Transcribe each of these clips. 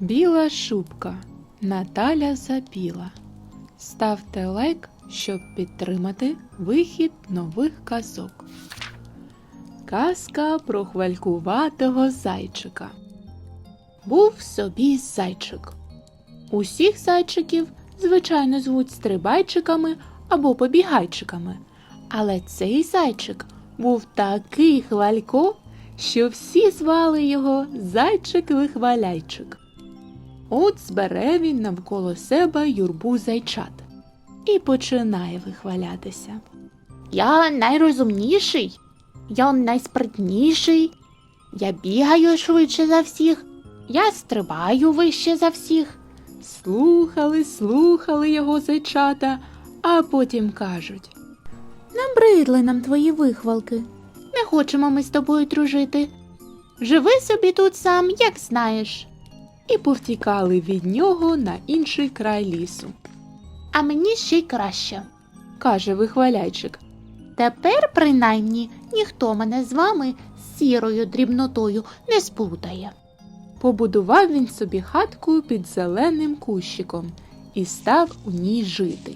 Біла шубка Наталя запіла. Ставте лайк, щоб підтримати вихід нових казок. Казка про хвалькуватого зайчика. Був собі зайчик. Усіх зайчиків, звичайно, звуть стрибайчиками або побігайчиками. Але цей зайчик був такий хвалько, що всі звали його зайчик-вихваляйчик. От збере він навколо себе юрбу зайчат і починає вихвалятися. Я найрозумніший, я найспритніший, я бігаю швидше за всіх, я стрибаю вище за всіх. Слухали, слухали його зайчата, а потім кажуть. Набридли нам твої вихвалки. Не хочемо ми з тобою дружити. Живи собі тут сам, як знаєш. І повтікали від нього на інший край лісу, А мені ще й краще. каже вихваляйчик. Тепер, принаймні, ніхто мене з вами з сірою дрібнотою не сплутає. Побудував він собі хатку під зеленим кущиком і став у ній жити.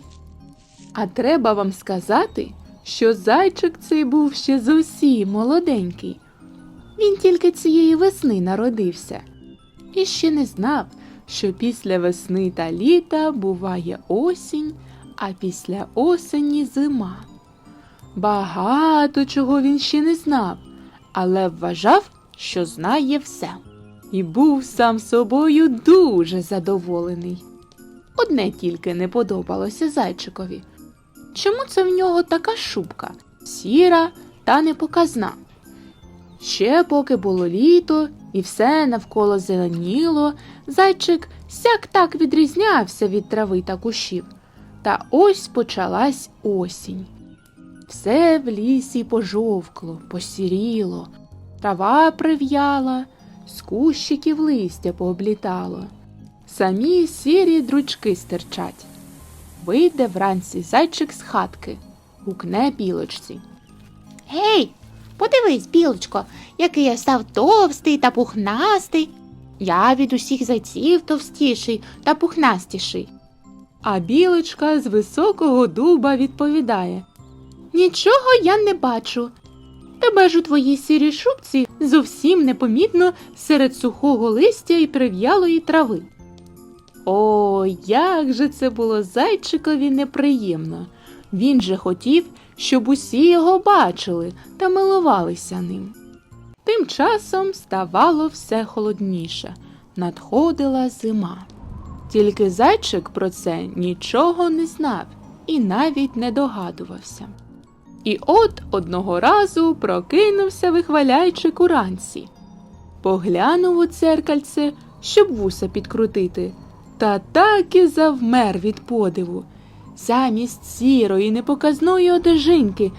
А треба вам сказати, що зайчик цей був ще зовсім молоденький. Він тільки цієї весни народився і ще не знав, що після весни та літа буває осінь, а після осені зима. Багато чого він ще не знав, але вважав, що знає все і був сам собою дуже задоволений. Одне тільки не подобалося зайчикові. Чому це в нього така шубка, сіра та непоказна? Ще поки було літо і все навколо зеленіло, зайчик сяк так відрізнявся від трави та кущів. Та ось почалась осінь. Все в лісі пожовкло, посіріло, трава прив'яла, з кущиків листя пооблітало. Самі сірі дручки стирчать. Вийде вранці зайчик з хатки, гукне білочці. Гей, подивись, білочко, який я став товстий та пухнастий. Я від усіх зайців товстіший та пухнастіший. А білочка з високого дуба відповідає Нічого я не бачу. Тебе ж у твоїй сірій шубці зовсім непомітно серед сухого листя і прив'ялої трави. О, як же це було зайчикові неприємно. Він же хотів, щоб усі його бачили та милувалися ним. Тим часом ставало все холодніше, надходила зима. Тільки зайчик про це нічого не знав і навіть не догадувався. І от одного разу прокинувся вихваляйчик уранці. Поглянув у дзеркальце, щоб вуса підкрутити, та так і завмер від подиву. Замість сірої непоказної одежинки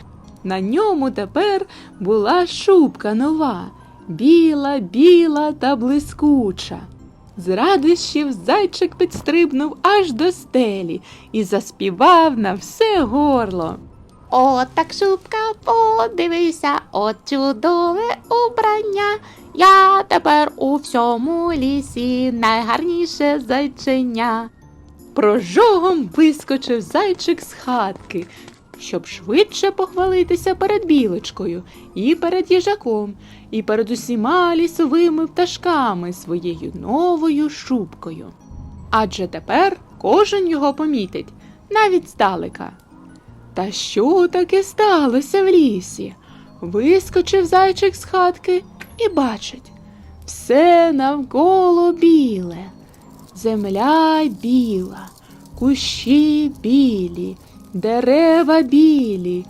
на ньому тепер була шубка нова, біла, біла та блискуча. З радощів зайчик підстрибнув аж до стелі і заспівав на все горло. От так шубка, подивися, от чудове убрання. Я тепер у всьому лісі найгарніше зайченя. Прожогом вискочив зайчик з хатки, щоб швидше похвалитися перед білочкою, і перед їжаком, і перед усіма лісовими пташками своєю новою шубкою. Адже тепер кожен його помітить, навіть здалека. Та що таке сталося в лісі? Вискочив зайчик з хатки і бачить все навколо біле. Земля біла, кущі білі, дерева білі,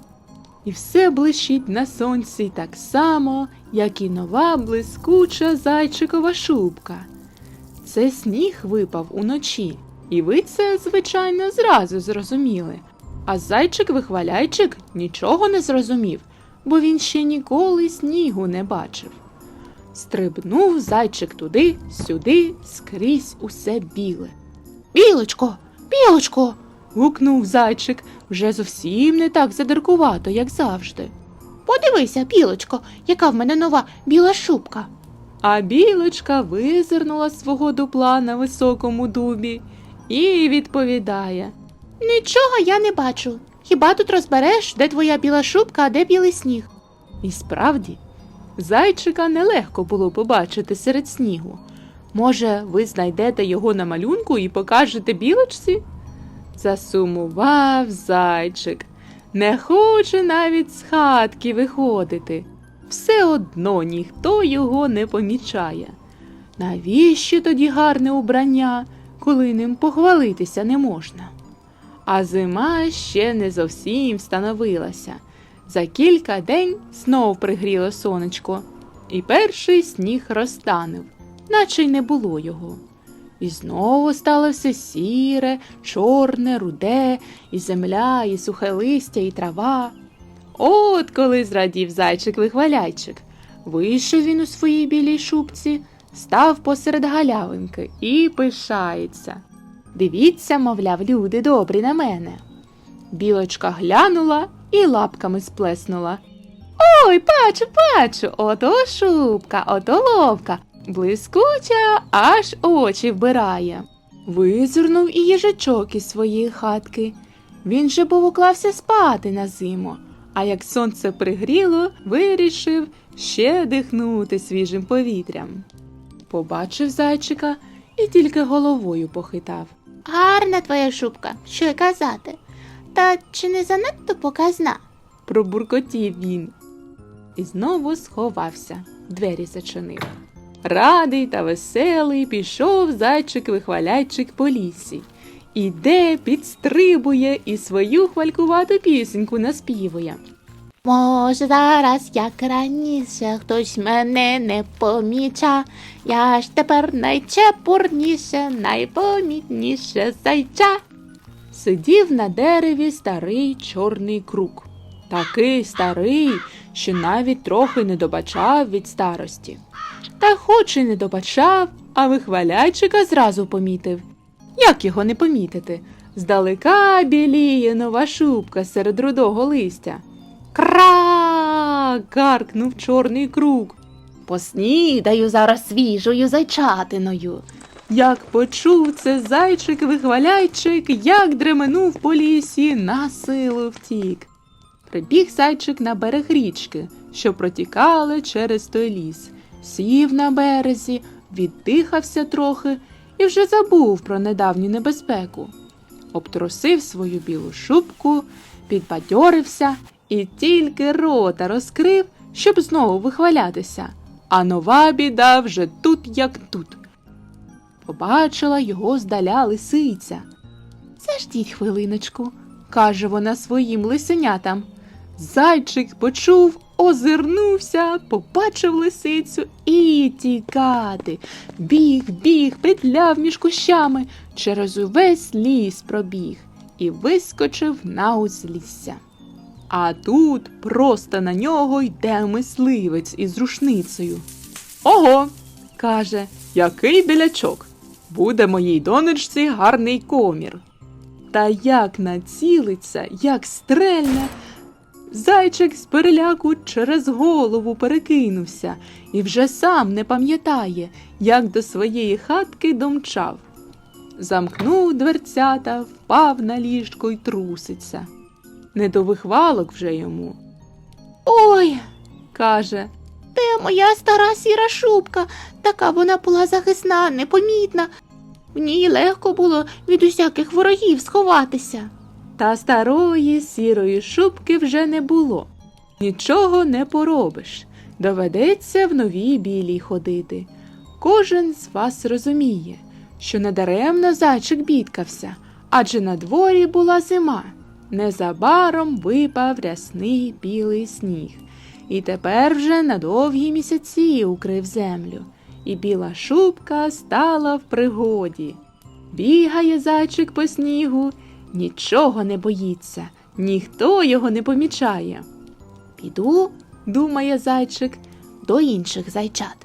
і все блищить на сонці так само, як і нова блискуча зайчикова шубка. Це сніг випав уночі, і ви це, звичайно, зразу зрозуміли. А зайчик-вихваляйчик нічого не зрозумів, бо він ще ніколи снігу не бачив. Стрибнув зайчик туди, сюди, скрізь усе біле. Білочко, білочко, Гукнув зайчик вже зовсім не так задиркувато, як завжди. подивися, білочко, яка в мене нова біла шубка. А білочка визирнула свого дупла на високому дубі і відповідає. Нічого я не бачу. Хіба тут розбереш, де твоя біла шубка, а де білий сніг? І справді, зайчика нелегко було побачити серед снігу. Може, ви знайдете його на малюнку і покажете білочці? Засумував зайчик, не хоче навіть з хатки виходити. Все одно ніхто його не помічає. Навіщо тоді гарне убрання, коли ним похвалитися не можна? А зима ще не зовсім встановилася. За кілька день знов пригріло сонечко, і перший сніг розтанув, наче й не було його. І знову стало все сіре, чорне, руде, і земля, і сухе листя, і трава. От коли зрадів зайчик вихваляйчик. Вийшов він у своїй білій шубці, став посеред галявинки і пишається. Дивіться, мовляв, люди добрі на мене. Білочка глянула і лапками сплеснула. Ой, бачу, бачу, ото шубка, ото ловка, блискуча, аж очі вбирає. Визирнув і їжачок із своєї хатки. Він же був уклався спати на зиму, а як сонце пригріло, вирішив ще дихнути свіжим повітрям. Побачив зайчика і тільки головою похитав. Гарна твоя шубка, що й казати. Та чи не занадто показна? пробуркотів він. І знову сховався, двері зачинив. Радий та веселий пішов зайчик вихваляйчик по лісі. Іде, підстрибує і свою хвалькувату пісеньку наспівує. Може, зараз, як раніше, хтось мене не поміча. Я ж тепер найчепурніше, найпомітніше зайча. Сидів на дереві старий чорний крук. Такий старий, що навіть трохи не добачав від старості. Та хоч і не добачав, а вихвалячика зразу помітив. Як його не помітити? Здалека біліє нова шубка серед рудого листя. Кра. гаркнув чорний крук. Поснідаю зараз свіжою зайчатиною. Як почув це зайчик вихваляйчик, як дременув по лісі, на силу втік. Прибіг зайчик на берег річки, що протікали через той ліс, сів на березі, віддихався трохи і вже забув про недавню небезпеку. Обтрусив свою білу шубку, підбадьорився і тільки рота розкрив, щоб знову вихвалятися. А нова біда вже тут, як тут. Побачила його здаля лисиця. Заждіть хвилиночку, каже вона своїм лисенятам. Зайчик почув, озирнувся, побачив лисицю і тікати. Біг, біг, петляв між кущами, через увесь ліс пробіг і вискочив на узлісся. А тут просто на нього йде мисливець із рушницею. Ого, каже, який білячок. Буде моїй донечці гарний комір. Та як націлиться, як стрельне. Зайчик з переляку через голову перекинувся і вже сам не пам'ятає, як до своєї хатки домчав. Замкнув дверцята, впав на ліжко й труситься. Не до вихвалок вже йому. Ой, Каже, де моя стара сіра шубка? Така вона була захисна, непомітна. В ній легко було від усяких ворогів сховатися. Та старої сірої шубки вже не було. Нічого не поробиш. Доведеться в новій білій ходити. Кожен з вас розуміє, що недаремно зайчик бідкався, адже на дворі була зима. Незабаром випав рясний білий сніг, і тепер вже на довгі місяці укрив землю, і біла шубка стала в пригоді. Бігає зайчик по снігу, нічого не боїться, ніхто його не помічає. Піду Думає зайчик, до інших зайчат.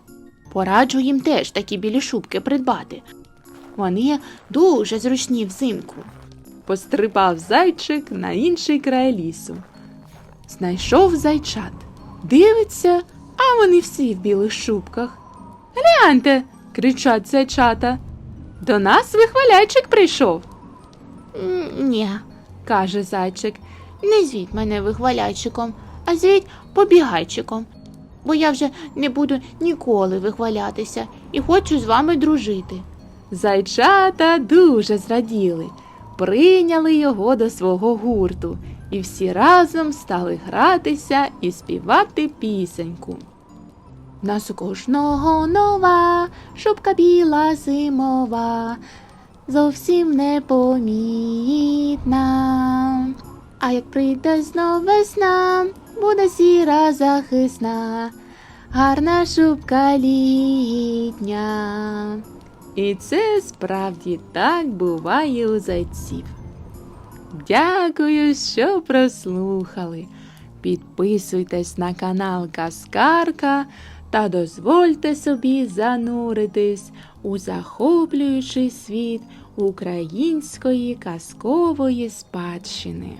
Пораджу їм теж такі білі шубки придбати. Вони дуже зручні взимку. пострибав зайчик на інший край лісу. Знайшов зайчат. Дивиться, а вони всі в білих шубках. Гляньте, кричать зайчата. До нас вихвалячик прийшов, Ні, каже зайчик. не звіть мене вихваляльщиком, а звіть побігайчиком. Бо я вже не буду ніколи вихвалятися і хочу з вами дружити. Зайчата дуже зраділи, прийняли його до свого гурту і всі разом стали гратися і співати пісеньку. Нас у кожного нова, шубка біла зимова, зовсім непомітна. А як прийде знов весна, буде сіра захисна, гарна шубка літня. І це справді так буває у зайців. Дякую, що прослухали. Підписуйтесь на канал Каскарка та дозвольте собі зануритись у захоплюючий світ української казкової спадщини.